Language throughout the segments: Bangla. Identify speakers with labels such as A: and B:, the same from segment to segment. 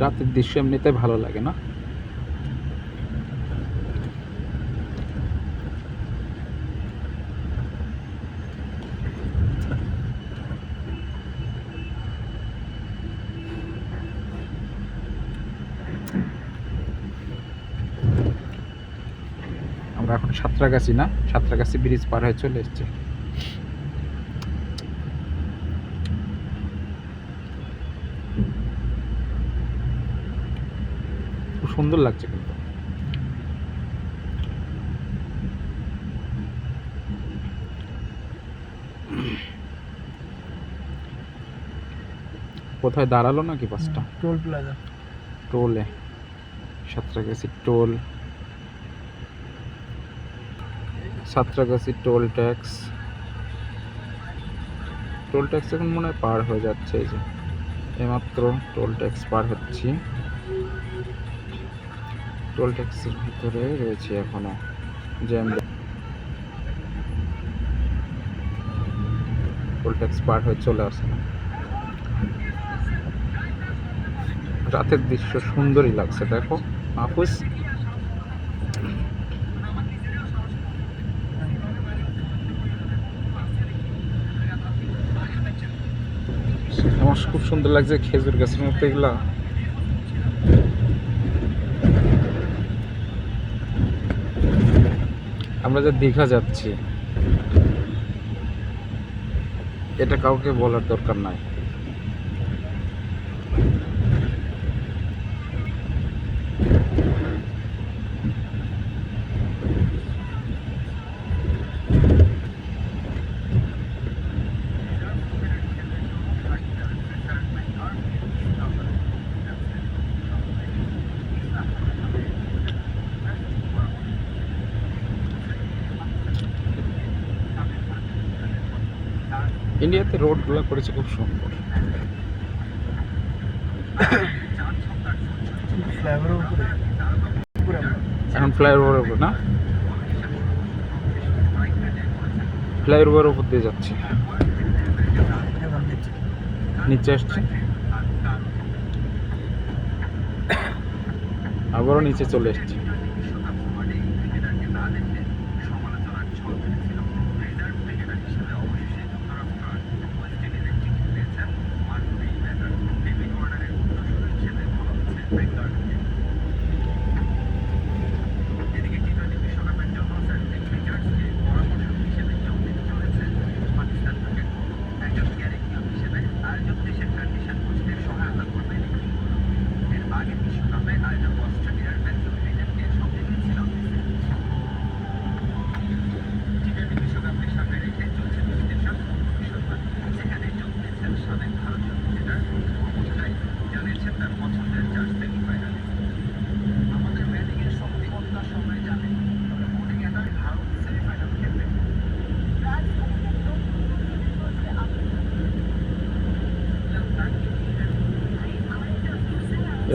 A: রাতের দৃশ্য এমনিতে ভালো লাগে না। আমরা এখন সাঁতরাগাছি না, সাঁতরাগাছি ব্রিজ পার হয়ে চলে এসেছি। সুন্দর লাগছে কিন্তু। কোথায় দাঁড়াল নাকি বাসটা?
B: Toll plaza.
A: টোলে। Santragachi toll. Santragachi toll tax. Toll tax এখন মনে হয় পার হয়ে যাচ্ছে এই যে। এমাত্র টোল ট্যাক্স পার হচ্ছি। টোল ট্যাক্সের ভিতরে রয়েছে এখনও জ্যাম। টোল ট্যাক্স পার হয়ে চলে আসলাম রাতের দৃশ্য সুন্দরই লাগছে, দেখো। মাহফুজ? আমার খুব সুন্দর লাগছে খেজুর গাছের মতো এগুলা। আমরা যে দীঘা যাচ্ছি এটা কাউকে বলার দরকার নাই। ইন্ডিয়াতে রোডগুলো করেছে খুব সুন্দর। এখন ফ্লাইওভারের উপর, না ফ্লাইওভারের উপর দিয়ে যাচ্ছে। নিচে আসছে আবারও নিচে চলে এসছে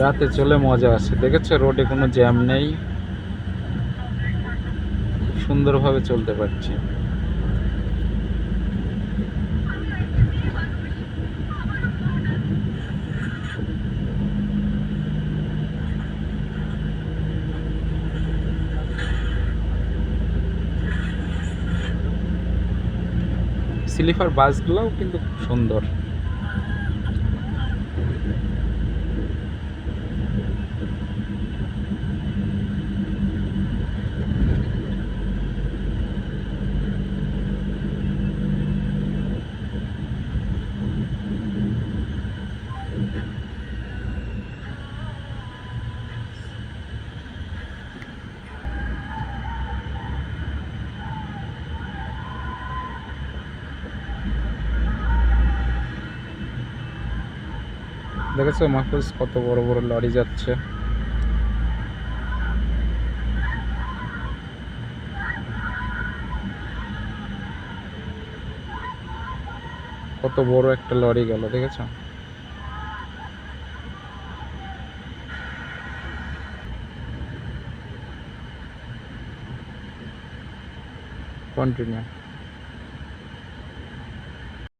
A: রাতে চলে মজা আছে। দেখেছ? রোডে কোনো জ্যাম নেই। সুন্দরভাবে চলতে পারছি। স্লিপার বাসগুলোও কিন্তু খুব সুন্দর। দেখেছ মাহফুজ কত বড় বড় লরি যাচ্ছে। কত বড় একটা লরি গেল দেখেছ? কন্টিনিউ